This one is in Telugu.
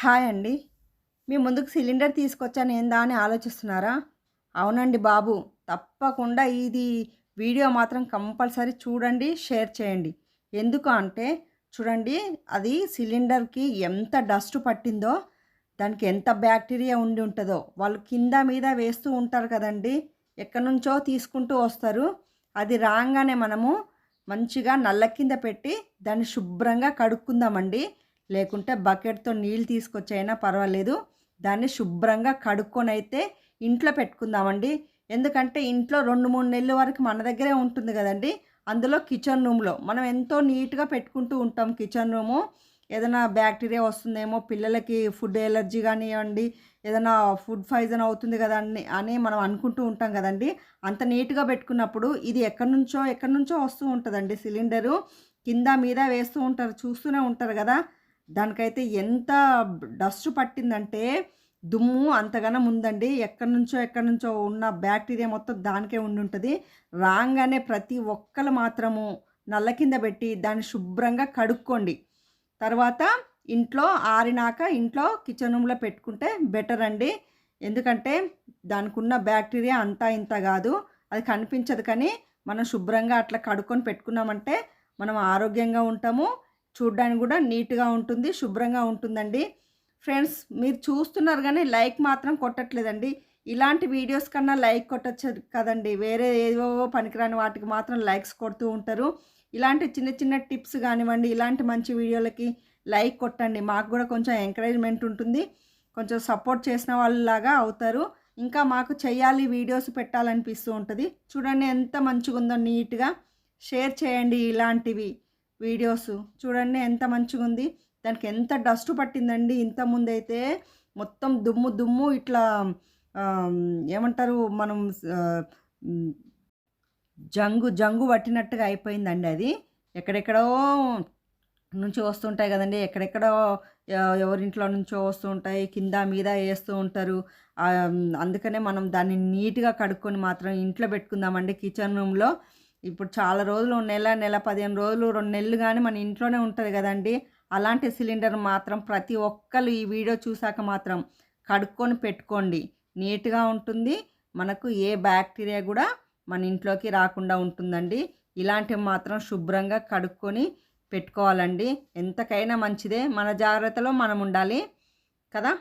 హాయ్ అండి. మీ ముందుకు సిలిండర్ తీసుకొచ్చాను ఏందా అని ఆలోచిస్తున్నారా? అవునండి బాబు. తప్పకుండా ఇది వీడియో మాత్రం కంపల్సరీ చూడండి షేర్ చేయండి. ఎందుకు అంటే చూడండి అది సిలిండర్కి ఎంత డస్ట్ పట్టిందో దానికి ఎంత బ్యాక్టీరియా ఉండి ఉంటుందో. వాళ్ళు కింద మీద వేస్తూ ఉంటారు కదండి. ఎక్కడి నుంచో తీసుకుంటూ వస్తారు. అది రాగానే మనము మంచిగా నల్ల కింద పెట్టి దాన్ని శుభ్రంగా కడుక్కుందామండి. లేకుంటే బకెట్తో నీళ్ళు తీసుకొచ్చైనా పర్వాలేదు. దాన్ని శుభ్రంగా కడుక్కొని అయితే ఇంట్లో పెట్టుకుందామండి. ఎందుకంటే ఇంట్లో రెండు మూడు నెలల వరకు మన దగ్గరే ఉంటుంది కదండి. అందులో కిచెన్ రూమ్లో మనం ఎంతో నీట్గా పెట్టుకుంటూ ఉంటాం కిచెన్ రూము. ఏదైనా బ్యాక్టీరియా వస్తుందేమో పిల్లలకి ఫుడ్ ఎలర్జీ కానివ్వండి ఏదైనా ఫుడ్ పాయిజన్ అవుతుంది కదా అని అని మనం అనుకుంటూ ఉంటాం కదండి. అంత నీట్గా పెట్టుకున్నప్పుడు ఇది ఎక్కడి నుంచో ఎక్కడి నుంచో వస్తూ ఉంటుందండి సిలిండరు. కింద మీద వేస్తూ ఉంటారు చూస్తూనే ఉంటారు కదా. దానికైతే ఎంత డస్ట్ పట్టిందంటే దుమ్ము అంతగానం ఉందండి. ఎక్కడి నుంచో ఎక్కడి నుంచో ఉన్న బ్యాక్టీరియా మొత్తం దానికే ఉండి ఉంటుంది రాగానే ప్రతి ఒక్కరు మాత్రము నల్ల కింద పెట్టి దాన్ని శుభ్రంగా కడుక్కోండి. తర్వాత ఇంట్లో ఆరినాక ఇంట్లో కిచెన్ రూమ్లో పెట్టుకుంటే బెటర్ అండి. ఎందుకంటే దానికి ఉన్న బ్యాక్టీరియా అంతా ఇంత కాదు. అది కనిపించదు కానీ మనం శుభ్రంగా అట్లా కడుక్కొని పెట్టుకున్నామంటే మనం ఆరోగ్యంగా ఉంటాము. చూడ్డానికి కూడా నీట్గా ఉంటుంది శుభ్రంగా ఉంటుందండి. ఫ్రెండ్స్ మీరు చూస్తున్నారు కానీ లైక్ మాత్రం కొట్టట్లేదండి. ఇలాంటి వీడియోస్ కన్నా లైక్ కొట్టచ్చు కదండి. వేరే ఏవో పనికిరాని వాటికి మాత్రం లైక్స్ కొడుతూ ఉంటారు. ఇలాంటి చిన్న చిన్న టిప్స్ కానివ్వండి ఇలాంటి మంచి వీడియోలకి లైక్ కొట్టండి. మాకు కూడా కొంచెం ఎంకరేజ్మెంట్ ఉంటుంది. కొంచెం సపోర్ట్ చేసిన వాళ్ళలాగా అవుతారు. ఇంకా మాకు చేయాలి వీడియోస్ పెట్టాలనిపిస్తూ ఉంటుంది. చూడండి ఎంత మంచిగా ఉందో నీట్గా. షేర్ చేయండి ఇలాంటివి. వీడియోస్. చూడండి ఎంత మంచిగా ఉంది దానికి ఎంత డస్ట్ పట్టిందండి. ఇంత ముందైతే మొత్తం దుమ్ము దుమ్ము ఇట్లా ఏమంటారు మనం జంగు జంగు పట్టినట్టుగా అయిపోయిందండి అది. ఎక్కడెక్కడో నుంచి వస్తుంటాయి కదండి. ఎక్కడెక్కడో ఎవరింట్లో నుంచో వస్తూ ఉంటాయి కింద మీద వేస్తూ ఉంటారు. అందుకనే మనం దాన్ని నీట్గా కడుక్కొని మాత్రం ఇంట్లో పెట్టుకుందామండి కిచెన్ రూమ్లో. ఇప్పుడు చాలా రోజులు నెల నెల పదిహేను రోజులు రెండు నెలలు కానీ మన ఇంట్లోనే ఉంటుంది కదండి. అలాంటి సిలిండర్ మాత్రం ప్రతి ఒక్కరు ఈ వీడియో చూసాక మాత్రం కడుక్కొని పెట్టుకోండి. నీట్గా ఉంటుంది. మనకు ఏ బ్యాక్టీరియా కూడా మన ఇంట్లోకి రాకుండా ఉంటుందండి. ఇలాంటివి మాత్రం శుభ్రంగా కడుక్కొని పెట్టుకోవాలండి. ఎంతకైనా మంచిదే. మన జాగ్రత్తలో మనం ఉండాలి కదా.